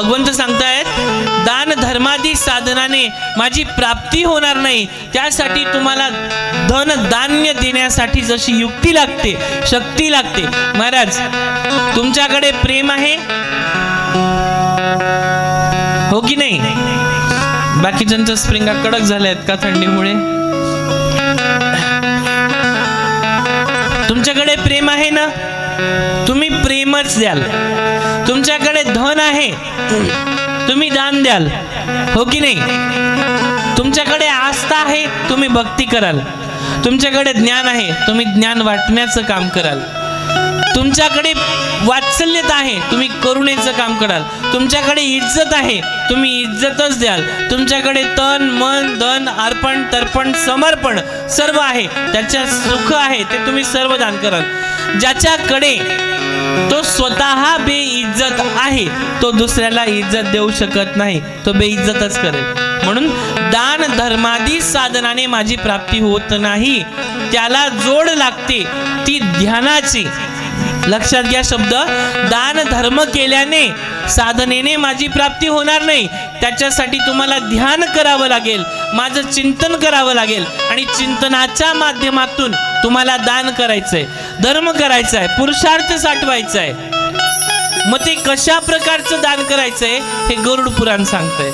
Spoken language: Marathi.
भगवंत सांगतायत दान धर्मादी साधनाने माझी प्राप्ती होणार नाही. त्यासाठी तुम्हाला धन धान्य देण्यासाठी जशी युक्ती लागते शक्ती लागते. महाराज तुमच्याकडे प्रेम आहे? हो की नाही? बाकीच्यांच्या स्प्रिंगा कडक झाल्या आहेत का थंडीमुळे? तुमच्याकडे प्रेम आहे ना? तुम्ही प्रेमच द्याल. तुमच्या आहे. तुम्ही दान द्याल. हो की नाही? तुमच्याकडे आस्था आहे तुम्ही भक्ती कराल. तुमच्याकडे ज्ञान आहे तुम्ही ज्ञान वाटण्याचं काम कराल. तुमच्याकडे वात्सल्यता आहे तुम्ही करुणेचं काम कराल. तुमच्याकडे इज्जत आहे तुम्ही इज्जतच द्याल. तुमच्याकडे तन मन धन अर्पण तर्पण समर्पण सर्व आहे. त्याच्या सुख आहे ते तुम्ही सर्व दान कराल. ज्याच्याकडे तो स्वतः बे इज्जत आहे तो दुसऱ्याला इज्जत देऊ शकत नाही तो बेइज्जतच करेल. म्हणून दान धर्मादी साधनाने माझी प्राप्ती होत नाही त्याला जोड लागते ती ध्यानाची. लक्षात घ्या शब्द दान धर्म केल्याने साधनेने माझी प्राप्ती होणार नाही त्याच्यासाठी तुम्हाला ध्यान करावं लागेल माझं चिंतन करावं लागेल आणि चिंतनाच्या माध्यमातून तुम्हाला दान करायचंय धर्म करायचा आहे पुरुषार्थ साठवायचा आहे मग ते कशा प्रकारचं दान करायचंय हे गरुड पुराण सांगतंय.